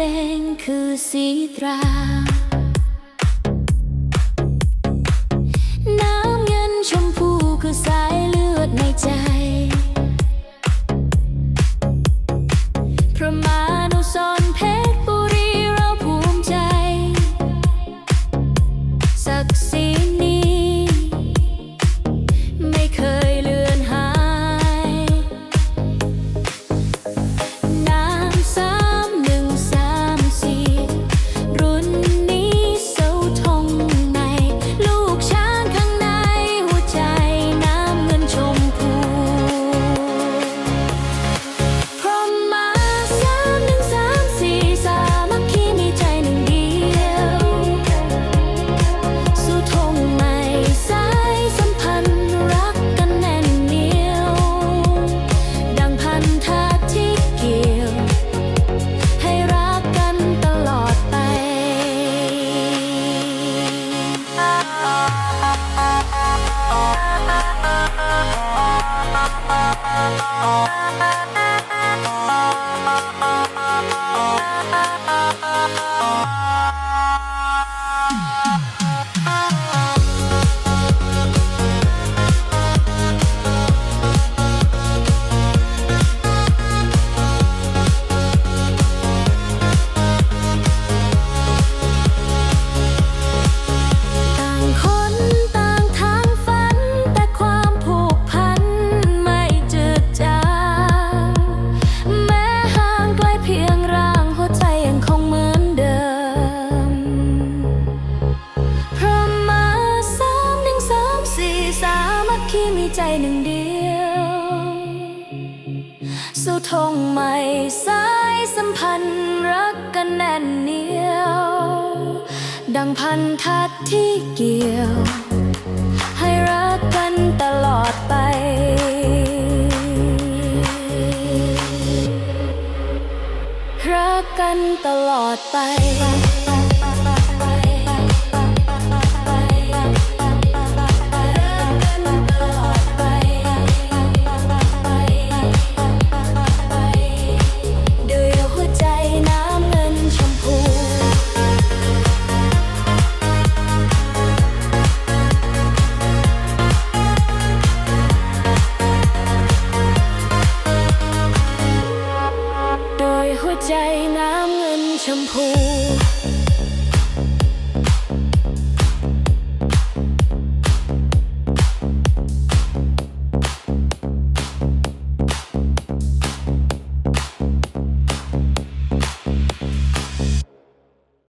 เลงคือสีตราน้ำเงินชมพูคือสายเลือดในใจ พระมานุสรเพชรบุรีเราภูมิใจ ศักดิ์ศรี ต่ ใจหนึ่งเดียว สู่ธงใหม่สายสัมพันธ์รักกันแน่นเหนียว ดังพันทัดที่เกี่ยว ให้รักกันตลอดไปรักกันตลอดไป หัวใจน้ำเงินชมพู